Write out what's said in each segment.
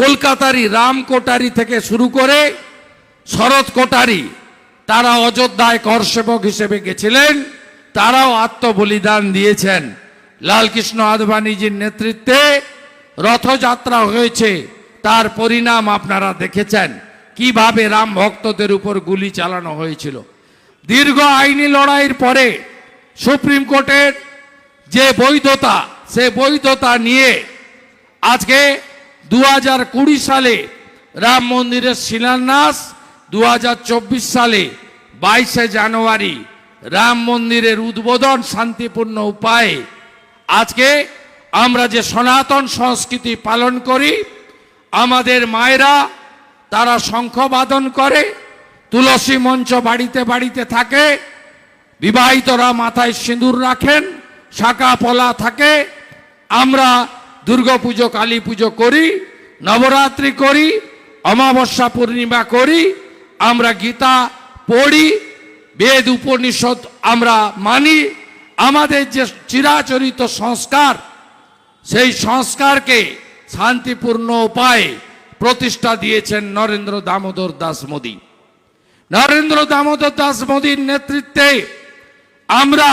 কলকাতারই রাম কোটারি থেকে শুরু করে শরৎ কোটারি, তারা অযোধ্যায় করসেবক হিসেবে গেছিলেন, তারাও আত্মবলিদান দিয়েছেন। লালকৃষ্ণ আদবানিজির নেতৃত্বে রথযাত্রা হয়েছে, তার পরিণাম আপনারা দেখেছেন, কীভাবে রাম ভক্তদের উপর গুলি চালানো হয়েছিল। দীর্ঘ আইনি লড়াইয়ের পরে সুপ্রিম কোর্টের যে বৈধতা, সে বৈধতা নিয়ে আজকে দু সালে রাম মন্দিরের শিলান্যাস, দুহাজার চব্বিশ সালে বাইশে জানুয়ারি রাম মন্দিরের উদ্বোধন শান্তিপূর্ণ উপায়ে। আজকে আমরা যে সনাতন সংস্কৃতি পালন করি, আমাদের মায়েরা তারা শঙ্খবাদন করে, তুলসী মঞ্চ বাড়িতে বাড়িতে থাকে, বিবাহিতরা মাথায় সিঁদুর রাখেন, শাখা পলা থাকে। আমরা দুর্গাপুজো কালী পুজো করি, নবরাত্রি করি, অমাবস্যা পূর্ণিমা করি, আমরা গীতা পড়ি, বেদ উপনিষদ আমরা মানি। আমাদের যে চিরাচরিত সংস্কার, সেই সংস্কারকে শান্তিপূর্ণ উপায়ে প্রতিষ্ঠা দিয়েছেন নরেন্দ্র দামোদর দাস মোদী। নরেন্দ্র দামোদর দাস মোদীর নেতৃত্বে আমরা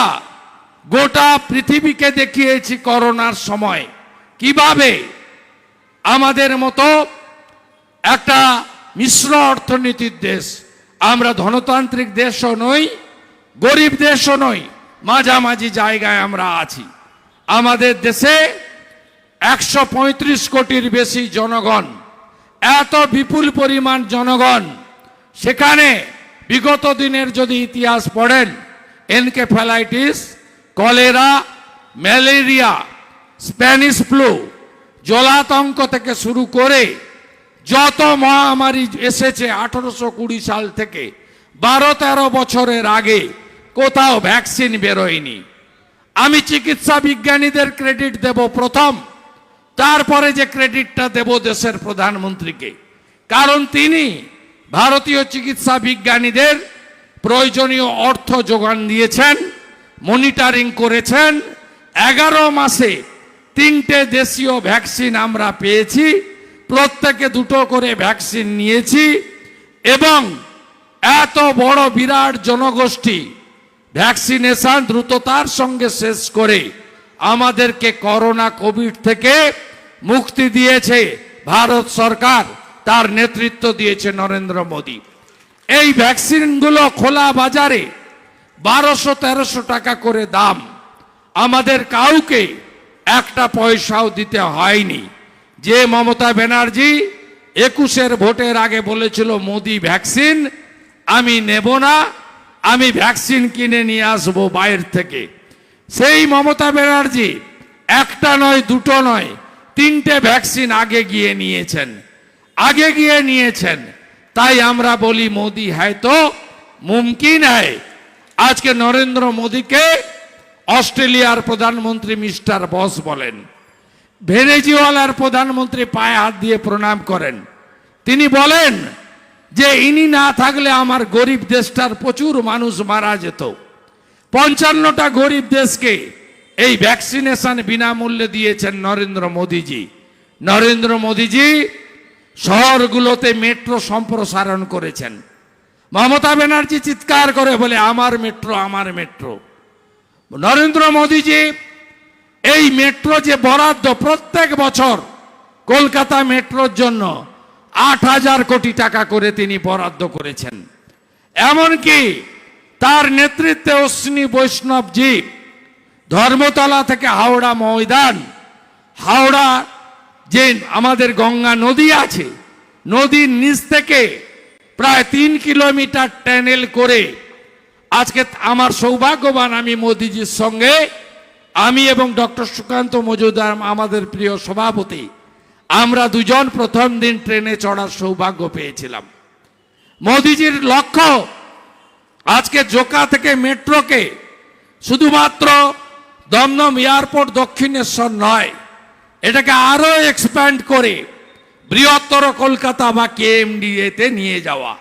গোটা পৃথিবীকে দেখিয়েছি করোনার সময়। কীভাবে আমাদের মতো একটা মিশ্র অর্থনীতির দেশ, আমরা ধনতান্ত্রিক দেশও নই, গরিব দেশও নই, মাঝামাঝি জায়গায় আমরা আছি। আমাদের দেশে একশো পঁয়ত্রিশ কোটির বেশি জনগণ, এত বিপুল পরিমাণ জনগণ, সেখানে বিগত দিনের যদি ইতিহাস পড়েন encephalitis cholera, malaria Spanish flu জলাতঙ্ক থেকে শুরু করে যত মহামারী এসেছে আঠারোশো কুড়ি সাল থেকে বারো তেরো বছরের আগে কোথাও ভ্যাকসিন বেরোয়নি। আমি চিকিৎসা বিজ্ঞানীদের ক্রেডিট দেব প্রথম, তারপরে যে ক্রেডিটটা দেব দেশের প্রধানমন্ত্রীকে। কারণ তিনি ভারতীয় চিকিৎসা বিজ্ঞানীদের প্রয়োজনীয় অর্থ যোগান দিয়েছেন মনিটরিং করেছেন, এগারো মাসে তিনটে দেশীয় ভ্যাকসিন আমরা পেয়েছি, প্রত্যেকে দুটো করে ভ্যাকসিন নিয়েছি, এবং এত বড় বিরাট জনগোষ্ঠী ভ্যাকসিনেশন দ্রুততার সঙ্গে শেষ করে আমাদেরকে করোনা কোভিড থেকে মুক্তি দিয়েছে, ভারত সরকার তার নেতৃত্ব দিয়েছে নরেন্দ্র মোদী। এই ভ্যাকসিনগুলো খোলা বাজারে বারোশো তেরোশো টাকা করে দাম। আমাদের কাউকে একটা পয়সাও দিতে হয়নি। যে মমতা ব্যানার্জি একুশের ভোটের আগে বলেছিল, মোদি ভ্যাকসিন, আমি নেব না, আমি ভ্যাকসিন কিনে নিয়ে আসব বাইর থেকে। সেই মমতা ব্যানার্জি একটা নয়, দুটো নয়, তিনটে ভ্যাকসিন আগে গিয়ে নিয়েছেন। আগে গিয়ে নিয়েছেন। তাই আমরা বলি, মোদি হ্যায় তো, মুমকিন হ্যায়। আজকে নরেন্দ্র মোদীকে অস্ট্রেলিয়ার প্রধানমন্ত্রী মিস্টার বস বলেন, ভেনেজুয়েলার প্রধানমন্ত্রী পায়ে হাত দিয়ে প্রণাম করেন। তিনি বলেন যে ইনি না থাকলে আমার গরিব দেশটার প্রচুর মানুষ মারা যেত। পঞ্চান্নটা গরিব দেশকে এই ভ্যাকসিনেশন বিনামূল্যে দিয়েছেন নরেন্দ্র মোদীজি। নরেন্দ্র মোদীজি শহরগুলোতে মেট্রো সম্প্রসারণ করেছেন। মমতা ব্যানার্জি চিৎকার করে বলে, আমার মেট্রো আমার মেট্রো। নরেন্দ্র মোদীজি, এই মেট্রো যে বরাদ্দ প্রত্যেক বছর কলকাতা মেট্রোর জন্য আট হাজার কোটি টাকা করে তিনি বরাদ্দ করেছেন। এমনকি তার নেতৃত্বে অশ্বিনী বৈষ্ণবজি, ধর্মতলা থেকে হাওড়া ময়দান, হাওড়া যে আমাদের গঙ্গা নদী আছে, নদীর নিচ থেকে প্রায় তিন কিলোমিটার ট্যানেল করে আজকে আমার সৌভাগ্যবান আমি মোদিজির সঙ্গে। আমি এবং ডক্টর সুকান্ত মজুমদার আমাদের প্রিয় সভাপতি। আমরা দুজন প্রথম দিন ট্রেনে চড়ার সৌভাগ্য পেয়েছিলাম। মোদিজির লক্ষ্য আজকে জোকা থেকে মেট্রোকে শুধুমাত্র দমদম এয়ারপোর্ট দক্ষিণেশ্বর নয়, এটাকে আরও এক্সপ্যান্ড করে বৃহত্তর কলকাতা বা কেএমডিএতে নিয়ে যাওয়া।